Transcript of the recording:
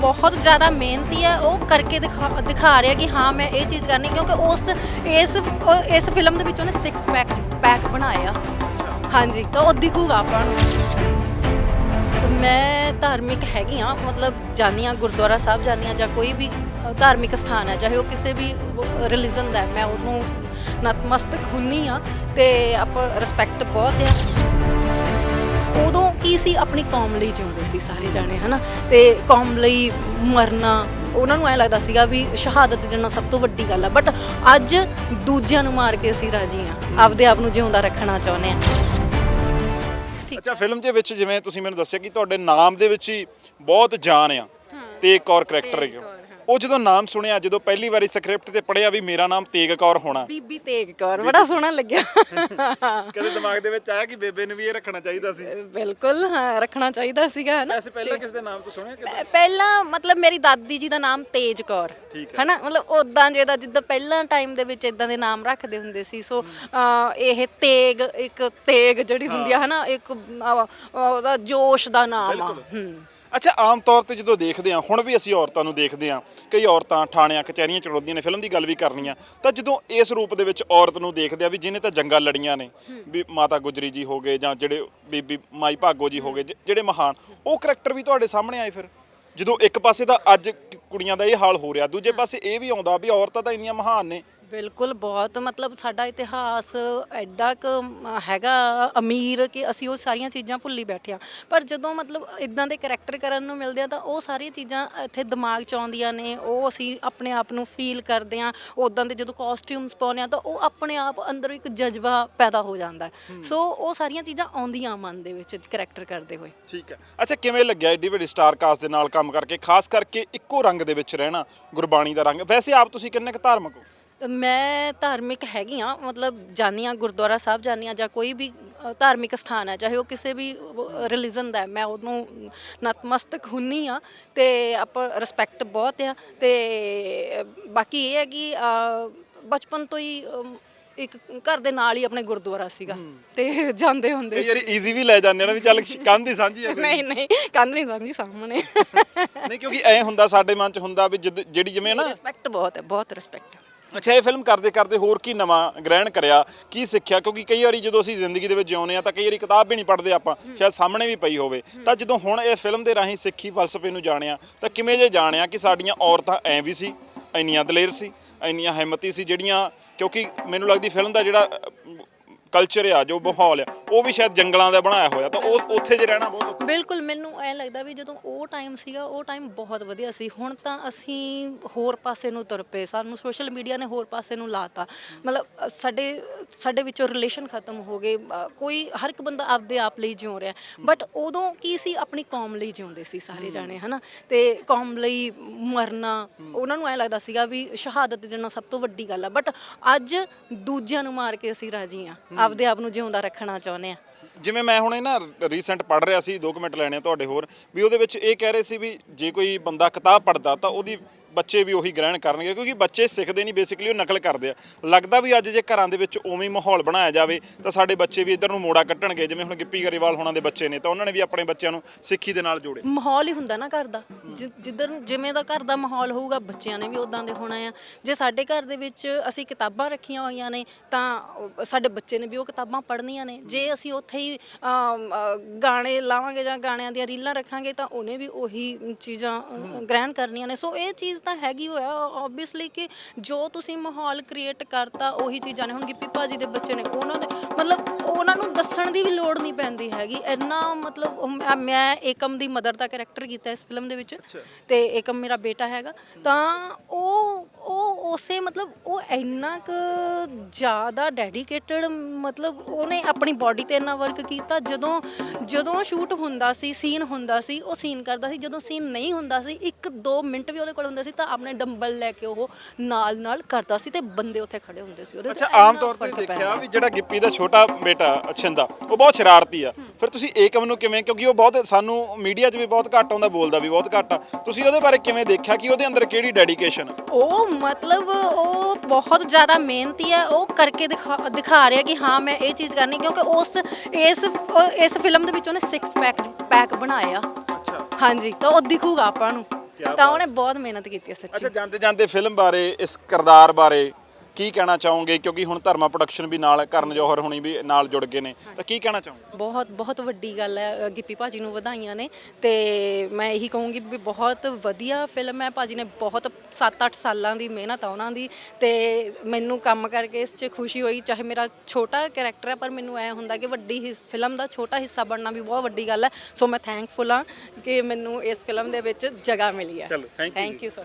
ਬਹੁਤ ਜ਼ਿਆਦਾ ਮਿਹਨਤੀ ਹੈ ਉਹ ਕਰਕੇ ਦਿਖਾ ਦਿਖਾ ਰਿਹਾ ਕਿ ਹਾਂ, ਮੈਂ ਇਹ ਚੀਜ਼ ਕਰਨੀ ਕਿਉਂਕਿ ਉਸ, ਇਸ ਇਸ ਫਿਲਮ ਦੇ ਵਿੱਚ ਉਹਨੇ 6 ਪੈਕ ਪੈਕ ਬਣਾਇਆ ਹਾਂਜੀ, ਤਾਂ ਉਹ ਦਿਖੂਗਾ ਆਪਾਂ ਨੂੰ। ਮੈਂ ਧਾਰਮਿਕ ਹੈਗੀ ਆ ਮਤਲਬ ਜਾਂਦੀ ਹਾਂ ਗੁਰਦੁਆਰਾ ਸਾਹਿਬ, ਜਾਂਦੀ ਹਾਂ ਜਾਂ ਕੋਈ ਵੀ ਧਾਰਮਿਕ ਸਥਾਨ ਹੈ, ਚਾਹੇ ਉਹ ਕਿਸੇ ਵੀ ਰਿਲੀਜਨ ਦਾ ਮੈਂ ਉਹਨੂੰ ਨਤਮਸਤਕ ਹੁੰਨੀ ਆ ਤੇ ਆਪਾਂ ਰਿਸਪੈਕਟ ਬਹੁਤ ਆ ਉਦੋਂ ਕੀ ਸੀ? ਆਪਣੀ ਕੌਮ ਲਈ ਜਿਉਂਦੇ ਸੀ ਸਾਰੇ ਜਾਣੇ ਹਨਾ? ਤੇ ਕੌਮ ਲਈ ਮਰਨਾ ਉਹਨਾਂ ਨੂੰ ਐ ਲੱਗਦਾ ਸੀਗਾ ਵੀ ਸ਼ਹਾਦਤ ਦੇਣਾ ਸਭ ਤੋਂ ਵੱਡੀ ਗੱਲ ਆ। ਬਟ ਅੱਜ ਦੂਜਿਆਂ ਨੂੰ ਮਾਰ ਕੇ ਅਸੀਂ ਰਾਜੀ ਆ। ਆਪਦੇ ਆਪ ਨੂੰ ਜਿਉਂਦਾ ਰੱਖਣਾ ਚਾਹੁੰਦੇ ਆ। ਅੱਛਾ ਫਿਲਮ ਦੇ ਵਿੱਚ ਜਿਵੇਂ ਤੁਸੀਂ ਮੈਨੂੰ ਦੱਸਿਆ ਕਿ ਤੁਹਾਡੇ ਨਾਮ ਦੇ ਵਿੱਚ ਹੀ ਬਹੁਤ ਜਾਨ ਆ। ਤੇ ਇੱਕ ਔਰ ਕਰੈਕਟਰ ਹੈ ਉਹ ਜਦੋਂ ਨਾਮ ਸੁਣਿਆ ਜਦੋਂ ਪਹਿਲੀ ਵਾਰੀ ਸਕ੍ਰਿਪਟ ਤੇ ਪੜਿਆ ਵੀ ਮੇਰਾ ਨਾਮ ਤੇਗ ਕੌਰ ਹੋਣਾ। ਬੀਬੀ ਤੇਗ ਕੌਰ ਬੜਾ ਸੋਹਣਾ ਲੱਗਿਆ। ਕਦੇ ਦਿਮਾਗ ਦੇ ਵਿੱਚ ਆਇਆ ਕਿ ਬੇਬੇ ਨੂੰ ਵੀ ਇਹ ਰੱਖਣਾ ਚਾਹੀਦਾ ਸੀ? ਬਿਲਕੁਲ ਹਾਂ ਰੱਖਣਾ ਚਾਹੀਦਾ ਸੀਗਾ ਹਨਾ? ਐਸੇ ਪਹਿਲਾਂ ਕਿਸ ਦੇ ਨਾਮ ਤੋਂ ਸੁਣਿਆ ਕਿ ਪਹਿ- ਪਹਿਲਾਂ ਮਤਲਬ ਮੇਰੀ ਦਾਦੀ ਜੀ ਦਾ ਨਾਮ ਤੇਜ ਕੌਰ ਹਨਾ? ਮਤਲਬ ਉਦਾਂ ਜਿਹਦਾ ਜਿੱਦਾਂ ਪਹਿਲਾਂ ਟਾਈਮ ਦੇ ਵਿੱਚ ਇਦਾਂ ਦੇ ਨਾਮ ਰੱਖਦੇ ਹੁੰਦੇ ਸੀ ਸੋ ਇਹ ਤੇਗ ਇੱਕ ਤੇਗ ਜਿਹੜੀ ਹੁੰਦੀ ਆ ਹਨਾ? ਇੱਕ ਉਹਦਾ ਜੋਸ਼ ਦਾ ਨਾਮ ਆ। ਹੂੰ। ਅੱਛਾ, ਆਮ ਤੌਰ ਤੇ ਜਦੋਂ ਦੇਖਦੇ ਆ ਹੁਣ ਵੀ ਅਸੀਂ ਔਰਤਾਂ ਨੂੰ ਦੇਖਦੇ ਆ ਕਈ ਔਰਤਾਂ ਥਾਣਿਆਂ ਕਚਹਿਰੀਆਂ ਚੜੋਦੀਆਂ ਨੇ ਫਿਲਮ ਦੀ ਗੱਲ ਵੀ ਕਰਨੀ ਆ, ਤਾਂ ਜਦੋਂ ਇਸ ਰੂਪ ਦੇ ਵਿੱਚ ਔਰਤ ਨੂੰ ਦੇਖਦੇ ਆ ਵੀ ਜਿਹਨੇ ਤਾਂ ਜੰਗਾਂ ਲੜੀਆਂ ਨੇ, ਵੀ ਮਾਤਾ ਗੁਜਰੀ ਜੀ ਹੋ ਗਏ ਜਾਂ ਜਿਹੜੇ ਬੀਬੀ ਮਾਈ ਭਾਗੋ ਜੀ ਹੋ ਗਏ ਜਿਹੜੇ ਮਹਾਨ, ਉਹ ਕਰੈਕਟਰ ਵੀ ਤੁਹਾਡੇ ਸਾਹਮਣੇ ਆਏ ਫਿਰ? ਜਦੋਂ ਇੱਕ ਪਾਸੇ ਤਾਂ ਅੱਜ ਕੁੜੀਆਂ ਦਾ ਇਹ ਹਾਲ ਹੋ ਰਿਹਾ, ਦੂਜੇ ਪਾਸੇ ਇਹ ਵੀ ਆਉਂਦਾ ਵੀ ਔਰਤਾਂ ਤਾਂ ਇੰਨੀਆਂ ਮਹਾਨ ਨੇ ਬਿਲਕੁਲ ਬਹੁਤ ਮਤਲਬ ਸਾਡਾ ਇਤਿਹਾਸ ਐਡਾ ਕ ਹੈਗਾ ਅਮੀਰ ਕਿ ਅਸੀਂ ਉਹ ਸਾਰੀਆਂ ਚੀਜ਼ਾਂ ਭੁੱਲੀ ਬੈਠੇ ਆ ਪਰ ਜਦੋਂ ਮਤਲਬ ਇਦਾਂ ਦੇ ਕੈਰੈਕਟਰ ਕਰਨ ਨੂੰ ਮਿਲਦੇ ਆ ਤਾਂ ਉਹ ਸਾਰੀਆਂ ਚੀਜ਼ਾਂ ਇੱਥੇ ਦਿਮਾਗ 'ਚ ਆਉਂਦੀਆਂ ਨੇ ਉਹ ਅਸੀਂ ਆਪਣੇ ਆਪ ਨੂੰ ਫੀਲ ਕਰਦੇ ਆ ਉਦਾਂ ਦੇ ਜਦੋਂ ਕਾਸਟਿਊਮਸ ਪਾਉਂਦੇ ਆ ਤਾਂ ਉਹ ਆਪਣੇ ਆਪ ਅੰਦਰ ਇੱਕ ਜਜ਼ਬਾ ਪੈਦਾ ਹੋ ਜਾਂਦਾ। ਸੋ ਉਹ ਸਾਰੀਆਂ ਚੀਜ਼ਾਂ ਆਉਂਦੀਆਂ ਮਨ ਦੇ ਵਿੱਚ ਕੈਰੈਕਟਰ ਕਰਦੇ ਹੋਏ। ਠੀਕ ਹੈ। ਅੱਛਾ ਕਿਵੇਂ ਲੱਗਿਆ ਏਡੀ ਵੱਡੀ ਸਟਾਰ ਕਾਸਟ ਦੇ ਨਾਲ ਕੰਮ ਕਰਕੇ? ਖਾਸ ਕਰਕੇ ਇੱਕੋ ਰੰਗ ਦੇ ਵਿੱਚ ਰਹਿਣਾ ਗੁਰਬਾਣੀ ਦਾ ਰੰਗ। ਵੈਸੇ ਆਪ ਤੁਸੀਂ ਕਿੰਨੇ ਕੁ ਧਾਰਮਿਕ ਹੋ? ਮੈਂ ਧਾਰਮਿਕ ਹੈਗੀ ਆ ਮਤਲਬ ਜਾਂਦੀ ਹਾਂ ਗੁਰਦੁਆਰਾ ਸਾਹਿਬ ਜਾਂਦੀ ਹਾਂ ਜਾਂ ਕੋਈ ਵੀ ਅ, ਧਾਰਮਿਕ ਸਥਾਨ ਹੈ ਚਾਹੇ ਉਹ ਕਿਸੇ ਵੀ ਰਿਲੀਜਨ ਦਾ ਹੈ ਮੈਂ ਉਹਨੂੰ ਨਤਮਸਤਕ ਹੁੰਨੀ ਆ ਤੇ ਆਪਾਂ ਰਿਸਪੈਕਟ ਬਹੁਤ ਆ ਤੇ ਬਾਕੀ ਇਹ ਹੈ ਕਿ ਅ, ਬਚਪਨ ਤੋਂ ਹੀ ਅਮ, ਇੱਕ ਘਰ ਦੇ ਨਾਲ ਹੀ ਆਪਣੇ ਗੁਰਦੁਆਰਾ ਸੀਗਾ ਤੇ ਜਾਂਦੇ ਹੁੰਦੇ ਕਈ ਵਾਰੀ ਈਜ਼ੀ ਵੀ ਲੈ ਜਾਂਦੇ ਨੇ ਵੀ ਚੱਲ ਕੰਧ ਹੀ ਸਾਂਝੀ ਕੋਈ। ਨਹੀਂ ਨਹੀਂ ਕੰਧ ਨਹੀਂ ਸਾਂਝੀ ਸਾਹਮਣੇ। ਨਹੀਂ ਕਿਉਂਕਿ ਐ ਹੁੰਦਾ ਸਾਡੇ ਮਨ ਚ ਹੁੰਦਾ ਵੀ ਜਿੱਦ- ਜਿਹੜੀ ਜਿਵੇਂ ਨਾ ਰਿਸਪੈਕਟ ਬਹੁਤ ਹੈ ਬਹੁਤ ਰਿਸਪੈਕਟ ਅੱਛਾ, ਇਹ ਫਿਲਮ ਕਰਦੇ ਕਰਦੇ ਹੋਰ ਕੀ ਨਵਾਂ ਗ੍ਰਹਿਣ ਕਰਿਆ, ਕੀ ਸਿੱਖਿਆ? ਕਿਉਂਕਿ ਕਈ ਵਾਰੀ ਜਦੋਂ ਅਸੀਂ ਜ਼ਿੰਦਗੀ ਦੇ ਵਿੱਚ ਜਿਉਂਦੇ ਆ ਤਾਂ ਕਈ ਵਾਰੀ ਕਿਤਾਬ ਵੀ ਨਹੀਂ ਪੜ੍ਹਦੇ ਆਪਾਂ, ਸ਼ਾਇਦ ਸਾਹਮਣੇ ਵੀ ਪਈ ਹੋਵੇ। ਤਾਂ ਜਦੋਂ ਹੁਣ ਇਹ ਫਿਲਮ ਦੇ ਰਾਹੀਂ ਸਿੱਖੀ ਫਲਸਫੇ ਨੂੰ ਜਾਣਿਆ, ਤਾਂ ਕਿਵੇਂ ਜੇ ਜਾਣਿਆ ਕਿ ਸਾਡੀਆਂ ਔਰਤਾਂ ਐ ਵੀ ਸੀ, ਇੰਨੀਆਂ ਦਲੇਰ ਸੀ, ਇੰਨੀਆਂ ਹਿੰਮਤੀ ਸੀ ਜਿਹੜੀਆਂ, ਕਿਉਂਕਿ ਮੈਨੂੰ ਲੱਗਦੀ ਫਿਲਮ ਦਾ ਜਿਹੜਾ ਕਲਚਰ ਆ ਜੋ ਮਾਹੌਲ ਆ ਉਹ ਵੀ ਸ਼ਾਇਦ ਜੰਗਲਾਂ ਦਾ ਬਣਾਇਆ ਹੋਇਆ ਤਾਂ ਉਹ ਉੱਥੇ ਜੇ ਰਹਿਣਾ ਬਹੁਤ ਔਖਾ। ਬਿਲਕੁਲ ਮੈਨੂੰ ਐ ਲੱਗਦਾ ਵੀ ਜਦੋਂ ਉਹ ਟਾਈਮ ਸੀਗਾ ਉਹ ਟਾਈਮ ਬਹੁਤ ਵਧੀਆ ਸੀ। ਹੁਣ ਤਾਂ ਅਸੀਂ ਹੋਰ ਪਾਸੇ ਨੂੰ ਤੁਰ ਪਏ ਸਾਨੂੰ ਸੋਸ਼ਲ ਮੀਡੀਆ ਨੇ ਹੋਰ ਪਾਸੇ ਨੂੰ ਲਾਤਾ। ਮਤਲਬ ਅ, ਸਾਡੇ ਸਾਡੇ ਵਿੱਚੋਂ ਰਿਲੇਸ਼ਨ ਖਤਮ ਹੋ ਗਏ। ਅ, ਕੋਈ ਹਰ ਇੱਕ ਬੰਦਾ ਆਪਦੇ ਆਪ ਲਈ ਜਿਉ ਰਿਹਾ। ਬਟ ਉਦੋਂ ਕੀ ਸੀ? ਆਪਣੀ ਕੌਮ ਲਈ ਜਿਉਂਦੇ ਸੀ ਸਾਰੇ ਜਾਣੇ ਹਨਾ? ਤੇ ਕੌਮ ਲਈ ਮਰਨਾ ਉਹਨਾਂ ਨੂੰ ਐ ਲੱਗਦਾ ਸੀਗਾ ਵੀ ਸ਼ਹਾਦਤ ਦੇਣਾ ਸਭ ਤੋਂ ਵੱਡੀ ਗੱਲ ਆ। ਬਟ ਅੱਜ ਦੂਜਿਆਂ ਨੂੰ ਮਾਰ ਕੇ ਅਸੀਂ ਰਾਜੀ ਆ। ਆਪਦੇ ਆਪ ਨੂੰ ਜਿਉਂਦਾ ਰੱਖਣਾ ਚਾਹੁੰਦੇ ਆ। ਜਿਵੇਂ ਮੈਂ ਹੁਣੇ ਨਾ ਰੀਸੈਂਟ ਪੜ੍ਹ ਰਿਹਾ ਸੀ 2 ਮਿੰਟ ਲੈਣੇ ਆ ਤੁਹਾਡੇ ਹੋਰ, ਵੀ ਉਹਦੇ ਵਿੱਚ ਇਹ ਕਹਿ ਰਹੇ ਸੀ ਵੀ ਜੇ ਕੋਈ ਬੰਦਾ ਕਿਤਾਬ ਪੜ੍ਹਦਾ ਤਾਂ ਉਹਦੀ ਬੱਚੇ ਵੀ ਉਹੀ ਗ੍ਰਹਿਣ ਕਰਨਗੇ ਕਿਉਂਕਿ ਬੱਚੇ ਸਿੱਖਦੇ ਨਹੀਂ ਬੇਸਿਕਲੀ ਉਹ ਨਕਲ ਕਰਦੇ ਆ। ਲੱਗਦਾ ਵੀ ਅੱਜ ਜੇ ਘਰਾਂ ਦੇ ਵਿੱਚ ਉਵੇਂ ਹੀ ਮਾਹੌਲ ਬਣਾਇਆ ਜਾਵੇ ਤਾਂ ਸਾਡੇ ਬੱਚੇ ਵੀ ਇੱਧਰ ਨੂੰ ਮੋੜਾ ਕੱਢਣਗੇ ਜਿਵੇਂ ਹੁਣ ਗਿੱਪੀ ਗਰੇਵਾਲ ਹੋਣਾ ਦੇ ਬੱਚੇ ਨੇ ਤਾਂ ਉਹਨਾਂ ਨੇ ਵੀ ਆਪਣੇ ਬੱਚਿਆਂ ਨੂੰ ਸਿੱਖੀ ਦੇ ਨਾਲ ਜੋੜੇ। ਮਾਹੌਲ ਹੀ ਹੁੰਦਾ ਨਾ ਘਰ ਦਾ। ਜਿ- ਜਿੱਧਰ ਜਿਵੇਂ ਦਾ ਘਰ ਦਾ ਮਾਹੌਲ ਹੋਊਗਾ ਬੱਚਿਆਂ ਨੇ ਵੀ ਉਦਾਂ ਦੇ ਹੋਣਾ ਆ। ਜੇ ਸਾਡੇ ਘਰ ਦੇ ਵਿੱਚ ਅਸੀਂ ਕਿਤਾਬਾਂ ਰੱਖੀਆਂ ਹੋਈਆਂ ਨੇ ਤਾਂ ਉਹ- ਸਾਡੇ ਬੱਚੇ ਨੇ ਵੀ ਉਹ ਕਿਤਾਬਾਂ ਪੜ੍ਹਨੀਆਂ ਨੇ। ਜੇ ਅਸੀਂ ਉੱਥੇ ਹੀ ਅਮ, ਅ, ਗਾਣੇ ਲਾਵਾਂਗੇ ਜਾਂ ਗਾਣਿਆਂ ਦੀਆਂ ਰੀਲਾਂ ਰੱਖਾਂਗੇ ਤਾਂ ਉਹਨੇ ਵੀ ਉਹੀ ਚੀਜ਼ਾਂ ਅ, ਗ੍ਰਹਿਣ ਕਰਨੀਆਂ ਨੇ। ਸੋ ਇਹ ਚੀਜ਼ ਤਾਂ ਹੈਗੀ ਹੋਇਆ ਆਬਵੀਅਸਲੀ ਕਿ ਜੋ ਤੁਸੀਂ ਮਾਹੌਲ ਕ੍ਰੀਏਟ ਕਰਤਾ ਉਹੀ ਚੀਜ਼ਾਂ ਨੇ। ਹੁਣ ਗਿੱਪੀ ਭਾਜੀ ਦੇ ਬੱਚੇ ਨੇ ਉਹਨਾਂ ਦੇ ਮਤਲਬ ਉਹਨਾਂ ਨੂੰ ਦੱਸਣ ਦੀ ਵੀ ਲੋੜ ਨਹੀਂ ਪੈਂਦੀ ਹੈਗੀ। ਇੰਨਾ ਮਤਲਬ ਉਹ ਮੈਂ- ਮੈਂ ਏਕਮ ਦੀ ਮਦਰ ਦਾ ਕੈਰੈਕਟਰ ਕੀਤਾ ਇਸ ਫਿਲਮ ਦੇ ਵਿੱਚ ਤੇ ਏਕਮ ਮੇਰਾ ਬੇਟਾ ਹੈਗਾ। ਤਾਂ ਉਹ ਉਹ ਉਸੇ ਮਤਲਬ ਉਹ ਇੰਨਾ ਕੁ ਜ਼ਿਆਦਾ ਡੈਡੀਕੇਟਡ ਮਤਲਬ ਉਹਨੇ ਆਪਣੀ ਬਾਡੀ ਤੇ ਇੰਨਾ ਵਰਕ ਕੀਤਾ। ਜਦੋਂ ਜਦੋਂ ਸ਼ੂਟ ਹੁੰਦਾ ਸੀ ਸੀਨ ਹੁੰਦਾ ਸੀ ਉਹ ਸੀਨ ਕਰਦਾ ਸੀ। ਜਦੋਂ ਸੀਨ ਨਹੀਂ ਹੁੰਦਾ ਸੀ 1-2 ਮਿੰਟ ਵੀ ਉਹਦੇ ਕੋਲ ਹੁੰਦੇ ਸੀ। ਤਾਂ ਆਪਣੇ ਡੰਬਲ ਲੈ ਕੇ ਉਹ ਨਾਲ ਨਾਲ ਕਰਦਾ ਸੀ ਤੇ ਬੰਦੇ ਉੱਥੇ ਖੜੇ ਹੁੰਦੇ ਸੀ। ਉਹਦੇ ਅੱਛਾ ਆਮ ਤੌਰ ਤੇ ਦੇਖਿਆ। ਵੀ ਜਿਹੜਾ ਗਿੱਪੀ ਦਾ ਛੋਟਾ ਬੇਟਾ ਅਛਿੰਦਾ ਉਹ ਬਹੁਤ ਸ਼ਰਾਰਤੀ ਆ। ਫਿਰ ਤੁਸੀਂ ਏਕਮ ਨੂੰ ਕਿਵੇਂ ਕਿਉਂਕਿ ਉਹ ਬਹੁਤ ਸਾਨੂੰ ਮੀਡੀਆ 'ਚ ਵੀ ਬਹੁਤ ਘੱਟ ਆਉਂਦਾ ਬੋਲਦਾ ਵੀ ਬਹੁਤ ਘੱਟ ਆ। ਤੁਸੀਂ ਉਹਦੇ ਬਾਰੇ ਕਿਵੇਂ ਦੇਖਿਆ ਕਿ ਉਹਦੇ ਅੰਦਰ ਕਿਹੜੀ ਡੈਡੀਕੇਸ਼ਨ ਆ? ਉਹ ਮਤਲਬ ਉਹ ਬਹੁਤ ਜ਼ਿਆਦਾ ਮਿਹਨਤੀ ਹੈ ਉਹ ਕਰਕੇ ਦਿਖਾ ਦਿਖਾ ਰਿਹਾ ਕਿ ਹਾਂ ਮੈਂ ਇਹ ਚੀਜ਼ ਕਰਨੀ ਕਿਉਂਕਿ ਉਸ ਇਸ ਇਸ ਫਿਲਮ ਦੇ ਵਿੱਚ ਉਹਨੇ 6 ਪੈਕ ਪੈਕ ਬਣਾਇਆ ਅੱਛਾ। ਹਾਂਜੀ ਤਾਂ ਉਹ ਦਿਖੂਗਾ ਆਪਾਂ ਨੂੰ। ਤਾਂ ਉਹਨੇ ਬਹੁਤ ਮਿਹਨਤ ਕੀਤੀ ਹੈ ਸੱਚੀ। ਅੱਛਾ ਜਾਂਦੇ ਜਾਂਦੇ ਫਿਲਮ ਬਾਰੇ ਇਸ ਕਿਰਦਾਰ ਬਾਰੇ ਕੀ ਕਹਿਣਾ ਚਾਹੋਗੇ? ਕਿਉਂਕਿ ਹੁਣ ਧਰਮਾ ਪ੍ਰੋਡਕਸ਼ਨ ਵੀ ਨਾਲ ਕਰਨ ਜੌਹਰ ਹੁਣੀ ਵੀ ਨਾਲ ਜੁੜ ਗਏ ਨੇ। ਤਾਂ ਕੀ ਕਹਿਣਾ ਚਾਹੋਗੇ? ਬਹੁਤ ਬਹੁਤ ਵੱਡੀ ਗੱਲ ਹੈ ਗਿੱਪੀ ਭਾਜੀ ਨੂੰ ਵਧਾਈਆਂ ਨੇ। ਤੇ ਮੈਂ ਇਹੀ ਕਹੂੰਗੀ ਵੀ ਬਹੁਤ ਵਧੀਆ ਫਿਲਮ ਹੈ। ਭਾਜੀ ਨੇ ਬਹੁਤ 7-8 ਸਾਲਾਂ ਦੀ ਮਿਹਨਤ ਆ ਉਹਨਾਂ ਦੀ। ਤੇ ਮੈਨੂੰ ਕੰਮ ਕਰਕੇ ਇਸ 'ਚ ਖੁਸ਼ੀ ਹੋਈ ਚਾਹੇ ਮੇਰਾ ਛੋਟਾ ਕੈਰੈਕਟਰ ਹੈ ਪਰ ਮੈਨੂੰ ਐ ਹੁੰਦਾ ਕਿ ਵੱਡੀ ਫਿਲਮ ਦਾ ਛੋਟਾ ਹਿੱਸਾ ਬਣਨਾ ਵੀ ਬਹੁਤ ਵੱਡੀ ਗੱਲ ਹੈ। ਸੋ ਮੈਂ ਥੈਂਕਫੁਲ ਹਾਂ ਕਿ ਮੈਨੂੰ ਇਸ ਫਿਲਮ ਦੇ ਵਿੱਚ ਜਗ੍ਹਾ ਮਿਲੀ ਹੈ। ਚਲੋ, thank you thank you so